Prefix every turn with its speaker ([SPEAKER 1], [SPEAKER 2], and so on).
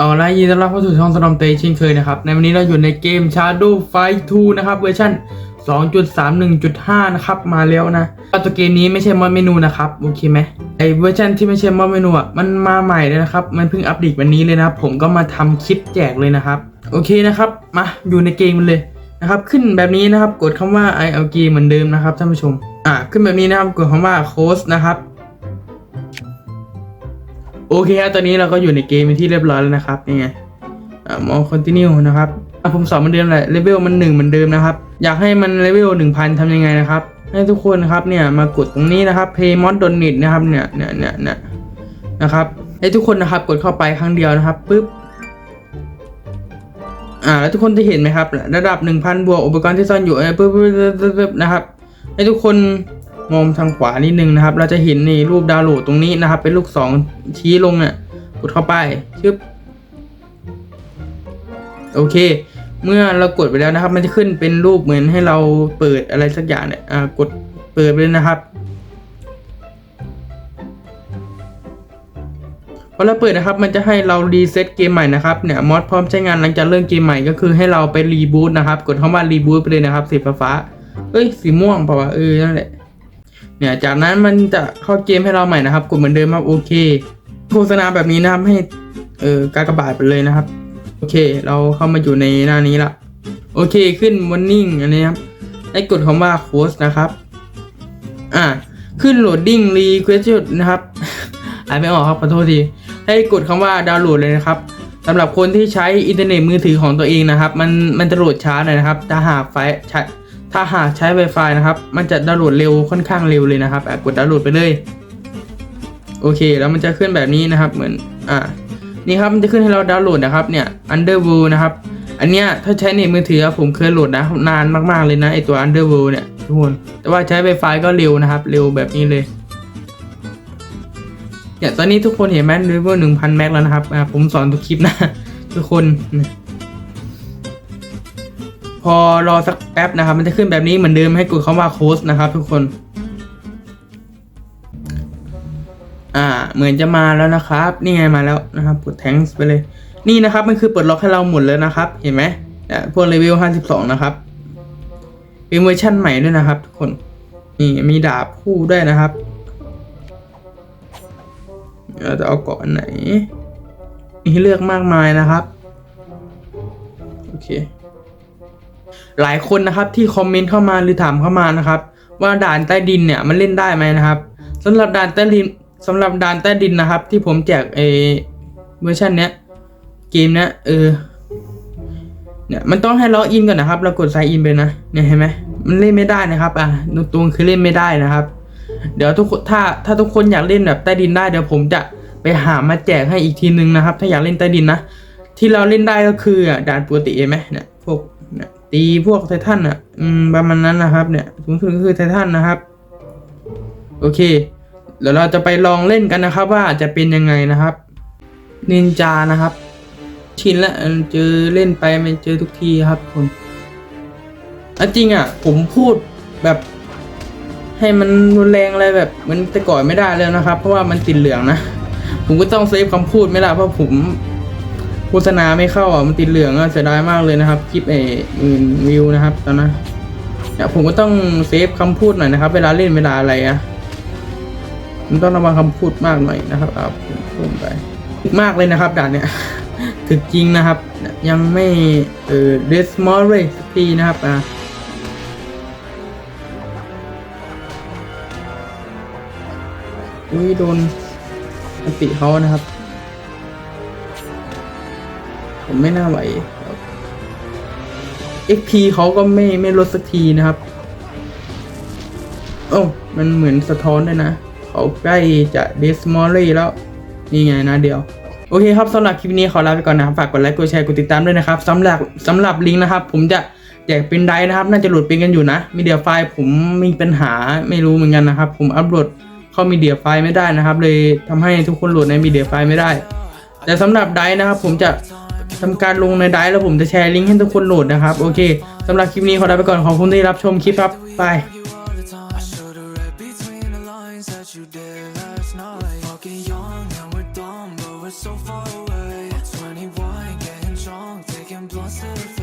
[SPEAKER 1] เอาละยินดีต้อนรับเข้าสู่ช่องสนอมเตยเช่นเคยนะครับ ในวันนี้เราอยู่ในเกม Shadow Fight 2 นะครับ เวอร์ชัน2.31.5 นะครับ มาแล้วนะตัวเกมนี้ไม่ใช่มอดเมนูนะครับ โอเคไหมไอเวอร์ชันที่ไม่ใช่มอดเมนูอะ มันมาใหม่เลยนะครับ มันเพิ่งอัปเดตวันนี้เลยนะ ผมก็มาทำคลิปแจกเลยนะครับ โอเคนะครับ มาอยู่ในเกมมันเลยนะครับ ขึ้นแบบนี้นะครับ กดคำว่า ILG เหมือนเดิมนะครับท่านผู้ชม อ่า ขึ้นแบบนี้นะครับ กดคำว่า Close นะครับ โอเคครับตอนนี้เราก็อยู่ในเกมเป็นที่เรียบร้อยแล้วนะครับนี่ไงอ่ามองคอนติเนียนะครับอะผมสอนเหมือนเดิมแหละเลเวลมันหนึ่งเหมือนเดิมนะครับ อยากให้มันเลเวลหนึ่งพันทำยังไงนะครับ ให้ทุกคนนะครับเนี่ยมากดตรงนี้นะครับ Paymod Donate นะครับเนี่ยเนี่ยเนี่ยเนี่ยนะครับให้ทุกคนนะครับกดเข้าไปครั้งเดียวนะครับปุ๊บอ่าแล้วทุกคนจะเห็นไหมครับ ระดับ 1,000 บวกอุปกรณ์ที่ซ่อนอยู่ปึ๊บปึ๊บปึ๊บปึ๊บปึ๊บนะครับให้ทุกคน มองทางขวานิดนึงนะครับ เราจะเห็นนี่รูปดาวโหลดตรงนี้นะครับ เป็นลูกศรชี้ลงเนี่ยกดเข้าไปชึบโอเค เมื่อเรากดไปแล้วนะครับ มันจะขึ้นเป็นรูปเหมือนให้เราเปิดอะไรสักอย่างเนี่ยอ่ากดเปิดไปเลยนะครับพอเราเปิดนะครับมันจะให้เรารีเซ็ตเกมใหม่นะครับเนี่ยมอดพร้อมใช้งานหลังจากเริ่มเกมใหม่ก็คือให้เราไปรีบูตนะครับ กดคำว่ารีบูตไปเลยนะครับสีฟ้าเอ้ยสีม่วงเปล่าวะเออนั่นแหละ เนี่ยจากนั้นมันจะเข้าเกมให้เราใหม่นะครับกดเหมือนเดิมครับโอเค โฆษณาแบบนี้นะครับให้เออกากบาทไปเลยนะครับ โอเค เราเข้ามาอยู่ในหน้านี้ละโอเคขึ้นวันนิ่งอันนี้ครับให้กดคำว่าโค้ดนะครับอ่าขึ้นโหลดดิ้งรีเควสนะครับอ่านไม่ออกครับขอโทษทีให้กดคำว่าดาวน์โหลดเลยนะครับสำหรับคนที่ใช้อินเทอร์เน็ตมือถือของตัวเองนะครับ มันมันจะโหลดช้าหน่อยนะครับถ้าหากไฟใช้ ถ้าหากใช้ Wi-Fi นะครับ มันจะดาวน์โหลดเร็วค่อนข้างเร็วเลยนะครับอะกดดาวน์โหลดไปเลย โอเค แล้วมันจะขึ้นแบบนี้นะครับ เหมือน อ่า นี่ครับ มันจะขึ้นให้เราดาวน์โหลดนะครับ เนี่ย Underworld นะครับ อันเนี้ย ถ้าใช้เน็ตมือถือผมเคยโหลดนะ นานมากๆเลยนะ ไอตัว Underworld เนี่ยทุกคน แต่ว่าใช้ Wi-Fi ก็เร็วนะครับ เร็วแบบนี้เลย เนี่ย ตอนนี้ทุกคนเห็นไหมเลเวลหนึ่งพันแม็กแล้วนะครับ ผมสอนทุกคลิปนะ ทุกคน พอรอสักแป๊บนะครับ มันจะขึ้นแบบนี้เหมือนเดิมให้กดคำว่าโค้ดนะครับ ทุกคน อ่า เหมือนจะมาแล้วนะครับ นี่ไงมาแล้วนะครับกดแทงส์ไปเลย นี่นะครับ มันคือเปิดล็อกให้เราหมดเลยนะครับ เห็นไหมพวกเลเวล52นะครับเป็นเวอร์ชั่นใหม่ด้วยนะครับ ทุกคน นี่มีดาบคู่ด้วยนะครับเราจะเอาเกาะอันไหน มีให้เลือกมากมายนะครับ โอเค หลายคนนะครับที่คอมเมนต์เข้ามาหรือถามเข้ามานะครับ ว่าด่านใต้ดินเนี่ยมันเล่นได้ไหมนะครับสำหรับด่านใต้ดินสำหรับด่านใต้ดินนะครับ ที่ผมแจกเอเวอร์ชันเนี้ยเกมเนี้ยเออเนี่ยมันต้องให้ล็อกอินก่อนนะครับ เรากดไซน์อินไปนะเนี่ยเห็นไหมมันเล่นไม่ได้นะครับ อะตรงๆคือเล่นไม่ได้นะครับ เดี๋ยวทุกคนถ้าถ้าทุกคนอยากเล่นแบบใต้ดินได้เดี๋ยวผมจะไปหามาแจกให้อีกทีนึงนะครับ ถ้าอยากเล่นใต้ดินนะที่เราเล่นได้ก็คืออะด่านปกติเห็นไหมเนี่ยพวกเนี่ย ตีพวกไททันอะอืมประมาณนั้นนะครับ เนี่ยสูงสุดก็คือไททันนะครับ โอเคเดี๋ยวเราจะไปลองเล่นกันนะครับ ว่าจะเป็นยังไงนะครับ นินจานะครับ ชินแล้วเจอเล่นไปมันเจอทุกทีครับคุณอะจริงอะ ผมพูดแบบ ให้มันรุนแรงอะไรแบบเหมันแต่ก่อนไม่ได้แล้วนะครับ เพราะว่ามันติดเหลืองนะ ผมก็ต้องเซฟคำพูดไม่ละเพราะผม โฆษณาไม่เข้าอะมันติดเหลืองอะเสียดายมากเลยนะครับคลิปเอหมื่นวิวนะครับตอนนั้นเนี่ยผมก็ต้องเซฟคำพูดหน่อยนะครับ เวลาเล่นเวลาอะไรอะมันต้องระวังคำพูดมากหน่อยนะครับเอาพูดไปมากเลยนะครับด่านเนี่ยถึกจริงนะครับ ยังไม่เออเดสมอลเลยสักทีนะครับอะอุ้ยโดนอติเขานะครับ ผมไม่น่าไหว XP เขาก็ไม่ไม่ลดสักทีนะครับ โอ้มันเหมือนสะท้อนด้วยนะ เขาใกล้จะเดสมอลลี่แล้ว นี่ไงนะเดียว โอเคครับสำหรับคลิปนี้ขอลาไปก่อนนะครับ ฝากกดไลค์กดแชร์กดติดตามด้วยนะครับสำหรับสำหรับลิงก์นะครับ ผมจะแจกเป็นไดนะครับ น่าจะโหลดเป็นกันอยู่นะมีเดียไฟล์ผมมีปัญหาไม่รู้เหมือนกันนะครับ ผมอัปโหลดเข้ามีเดียไฟล์ไม่ได้นะครับ เลยทำให้ทุกคนโหลดในมีเดียไฟล์ไม่ได้ แต่สำหรับไดนะครับ ผมจะ ทำการลงในไดร์แล้วผมจะแชร์ลิงก์ให้ทุกคนโหลดนะครับ โอเคสำหรับคลิปนี้ขอลาไปก่อนขอบคุณที่รับชมคลิปครับ
[SPEAKER 2] ไป so far away. 21, getting drunk, taking blunts to the